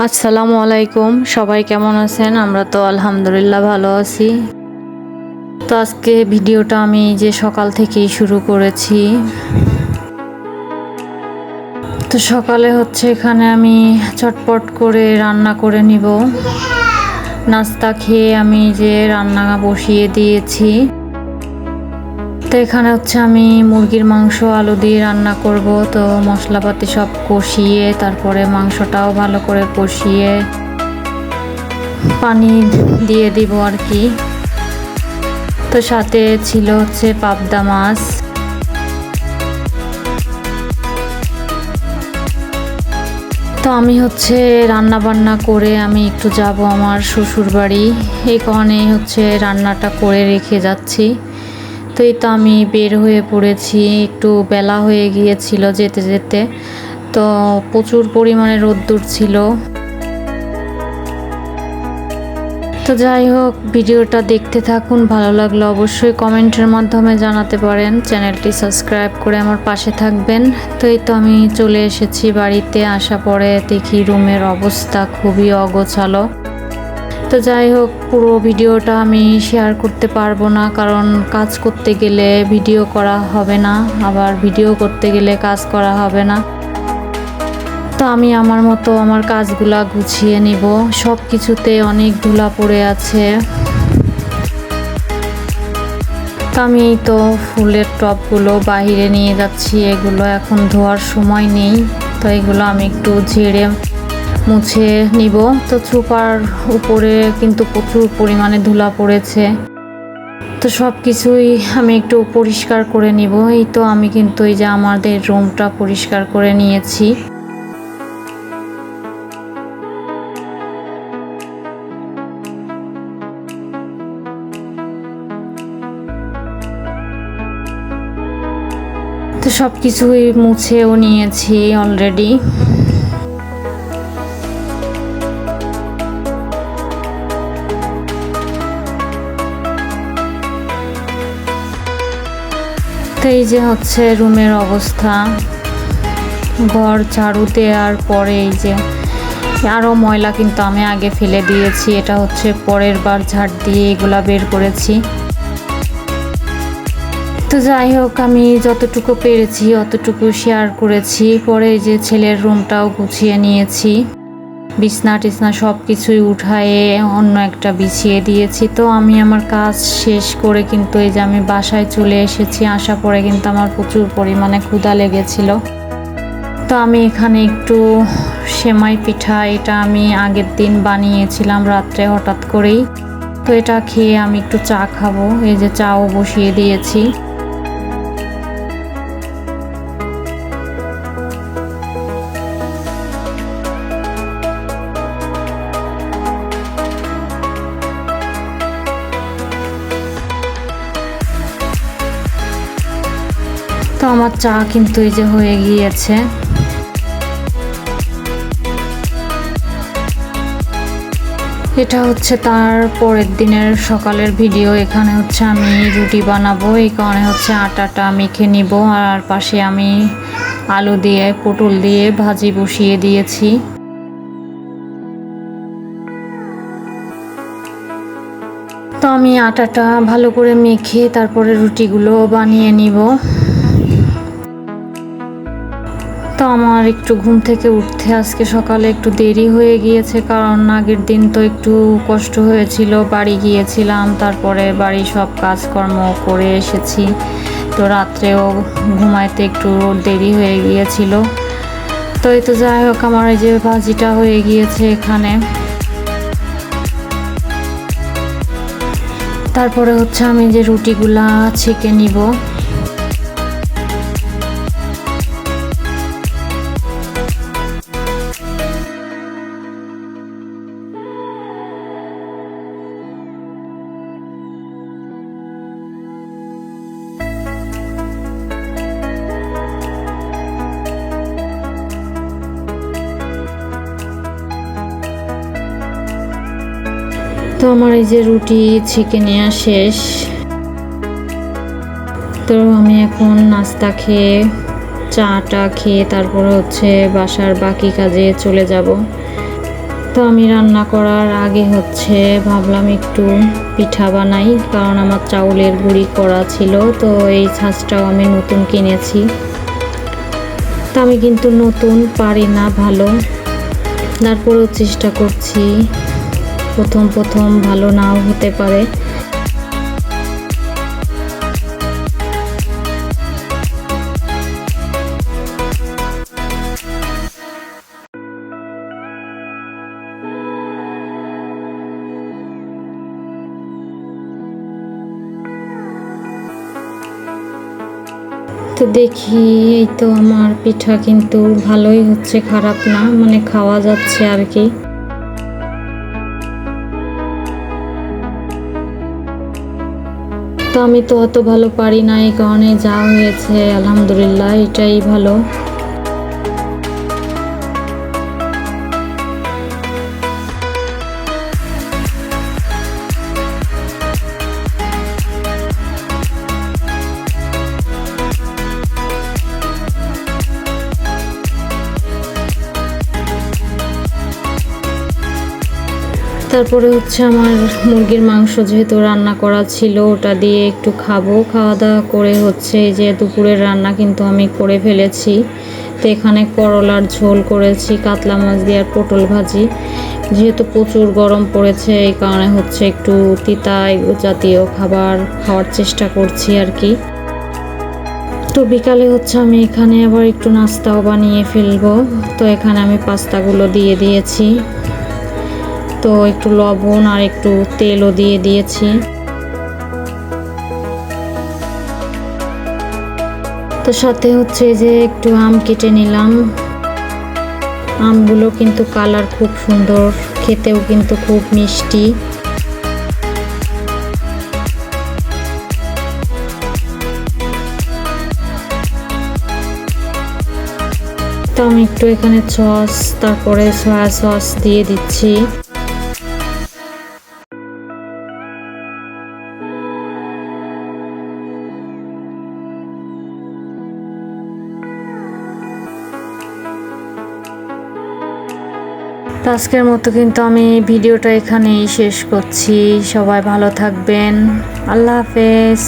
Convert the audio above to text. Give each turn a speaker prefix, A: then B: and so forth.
A: আসসালামু আলাইকুম। সবাই কেমন আছেন? আমরা তো আলহামদুলিল্লাহ ভালো আছি। তো আজকে ভিডিওটা আমি যে সকাল থেকেই শুরু করেছি। তো সকালে হচ্ছে এখানে আমি চটপট করে রান্না করে নিব। নাস্তা খেয়ে আমি যে রান্না বসিয়ে দিয়েছি। তো এখানে হচ্ছে আমি মুরগির মাংস, আলু দিয়ে রান্না করব। তো মশলাপাতি সব কষিয়ে, তারপরে মাংসটাও ভালো করে কষিয়ে পানি দিয়ে দিব আর কি। তো সাথে ছিল হচ্ছে পাবদা মাছ। তো আমি হচ্ছে রান্না বান্না করে আমি একটু যাব আমার শ্বশুর বাড়ি এই কারণে হচ্ছে রান্নাটা করে রেখে যাচ্ছি। তো এই তো আমি বের হয়ে পড়েছি। একটু বেলা হয়ে গিয়েছিল যেতে যেতে। তো প্রচুর পরিমাণে রোদ্দুর ছিল। তো যাই হোক, ভিডিওটা দেখতে থাকুন, ভালো লাগলে অবশ্যই কমেন্টের মাধ্যমে জানাতে পারেন। চ্যানেলটি সাবস্ক্রাইব করে আমার পাশে থাকবেন। তো এই তো আমি চলে এসেছি বাড়িতে, আসা পরে দেখি রুমের অবস্থা খুবই অগোছালো। তো যাই হোক, পুরো ভিডিওটা আমি শেয়ার করতে পারব না, কারণ কাজ করতে গেলে ভিডিও করা হবে না, আবার ভিডিও করতে গেলে কাজ করা হবে না। তো আমি আমার মতো আমার কাজগুলা গুছিয়ে নিব। সব কিছুতে অনেক ধুলা পড়ে আছে। তো আমি তো ফুলের টপগুলো বাহিরে নিয়ে যাচ্ছি, এগুলো এখন ধোয়ার সময় নেই, তো এগুলো আমি একটু ঝেড়ে মুছে নিব। তো চুপার উপরে কিন্তু প্রচুর পরিমাণে ধুলা পড়েছে। তো সব কিছুই আমি একটু পরিষ্কার করে নিব। এই তো আমি কিন্তু এই যে আমাদের রুমটা পরিষ্কার করে নিয়েছি। তো সব কিছুই মুছেও নিয়েছি অলরেডি তো এই যে হচ্ছে রুমের অবস্থা। ঘর, ঝাড়ু দেওয়ার পরে এই যে আরও ময়লা কিন্তু আমি আগে ফেলে দিয়েছি। এটা হচ্ছে পরের বার ঝাড় দিয়ে এগুলা বের করেছি। তো যাই হোক, আমি যতটুকু পেরেছি, অতটুকু শেয়ার করেছি। পরে যে ছেলের রুমটাও গুছিয়ে নিয়েছি। বিছনা টিছনা সব কিছুই উঠায়ে অন্য একটা বিছিয়ে দিয়েছি। তো আমি আমার কাজ শেষ করে কিন্তু এই যে আমি বাসায় চলে এসেছি আসা পরে কিন্তু আমার প্রচুর পরিমাণে ক্ষুধা লেগেছিল। তো আমি এখানে একটু সেমাই পিঠা এটা আমি আগের দিন বানিয়েছিলাম রাত্রে হঠাৎ করেই। তো এটা খেয়ে আমি একটু চা খাব, এই যে চাও বসিয়ে দিয়েছি। তো আমার চা কিন্তু এই যে হয়ে গিয়েছে। এটা হচ্ছে তার পরের দিনের সকালের ভিডিও। এখানে হচ্ছে আমি রুটি বানাবো, এই কারণে হচ্ছে আটাটা মেখে নিব। আর পাশে আমি আলু দিয়ে, পটল দিয়ে ভাজি বসিয়ে দিয়েছি। তো আমি আটাটা ভালো করে মেখে তারপরে রুটিগুলো বানিয়ে নিব। আমার একটু ঘুম থেকে উঠতে আজকে সকালে একটু দেরি হয়ে গিয়েছে, কারণ আগের দিন তো একটু কষ্ট হয়েছিল। বাড়ি গিয়েছিলাম, তারপরে বাড়ি সব কাজকর্ম করে এসেছি। তো রাত্রেও ঘুমাইতে একটু দেরি হয়ে গিয়েছিল। তো এই তো যাই হোক, আমার এই যে ভাজিটা হয়ে গিয়েছে এখানে। তারপরে হচ্ছে আমি যে রুটিগুলা ছেঁকে নিব। তো আমার এই যে রুটি ছেঁকে নেওয়া শেষ। তো আমি এখন নাস্তা খেয়ে, চাটা খেয়ে তারপরে হচ্ছে বাসার বাকি কাজে চলে যাব। তো আমি রান্না করার আগে হচ্ছে ভাবলাম একটু পিঠা বানাই, কারণ আমার চাউলের গুঁড়ি করা ছিল, তো এই ছাঁচটাও আমি নতুন কিনেছি। তো আমি কিন্তু নতুন, পারি না ভালো। তারপরেও চেষ্টা করছি। প্রথম প্রথম ভালো নাও হতে পারে। তো দেখি, এই তো আমার পিঠা কিন্তু ভালোই হচ্ছে, খারাপ না মানে খাওয়া যাচ্ছে আর কি। তো আমি তো অত ভালো পারি না এই কারণে যা হয়েছে আলহামদুলিল্লাহ এটাই ভালো। তারপরে হচ্ছে আমার মুরগির মাংস যেহেতু রান্না করা ছিল, ওটা দিয়ে একটু খাব। খাওয়া দাওয়া করে হচ্ছে যে দুপুরের রান্না কিন্তু আমি করে ফেলেছি। তো এখানে করলার ঝোল করেছি, কাতলা মাছ দিয়ে আর পটল ভাজি। যেহেতু প্রচুর গরম পড়েছে, এই কারণে হচ্ছে একটু তিতা জাতীয় খাবার খাওয়ার চেষ্টা করছি আর কি। তো বিকালে হচ্ছে আমি এখানে আবার একটু নাস্তাও বানিয়ে ফেলব। তো এখানে আমি পাস্তাগুলো দিয়ে দিয়েছি। তো একটু লবণ আর একটু তেলও দিয়ে দিয়েছি। তো সাথে হচ্ছে যে একটু আম কেটে নিলাম। আমগুলো কিন্তু কালার খুব সুন্দর, খেতেও কিন্তু খুব মিষ্টি। তো আমি একটু এখানে সস, তারপরে সয়া সস দিয়ে দিচ্ছি। তো আজকের মতো কিন্তু আমি ভিডিওটা এখানেই শেষ করছি। সবাই ভালো থাকবেন। আল্লাহ হাফেজ।